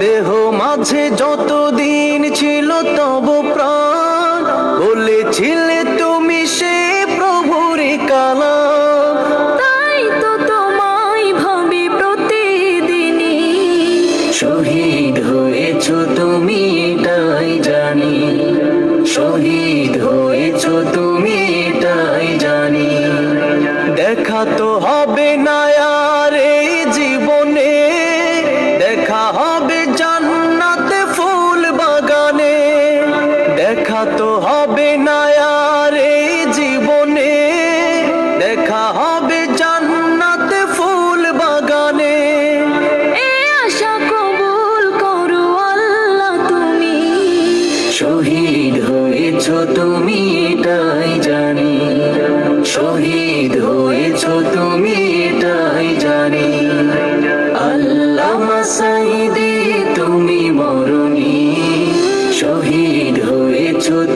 দেহ মাঝে যতদিন ছিল তব প্রাণ। বলেছিলে তুমি সে প্রভুরি কালা তাই তো তোমায় ভাবি প্রতিদিনই। শহীদ হয়েছ তুমি এটাই জানি। শহীদ হয়েছ তুমি এটাই জানি। দেখা তো হবে না তো হবে না আর এই জীবনে। দেখা হবে জান্নাতে ফুল বাগানে। এ আশা কবুল করো আল্লাহ তুমি। শহীদ হয়েছ তুমি এটাই জানি। শহীদ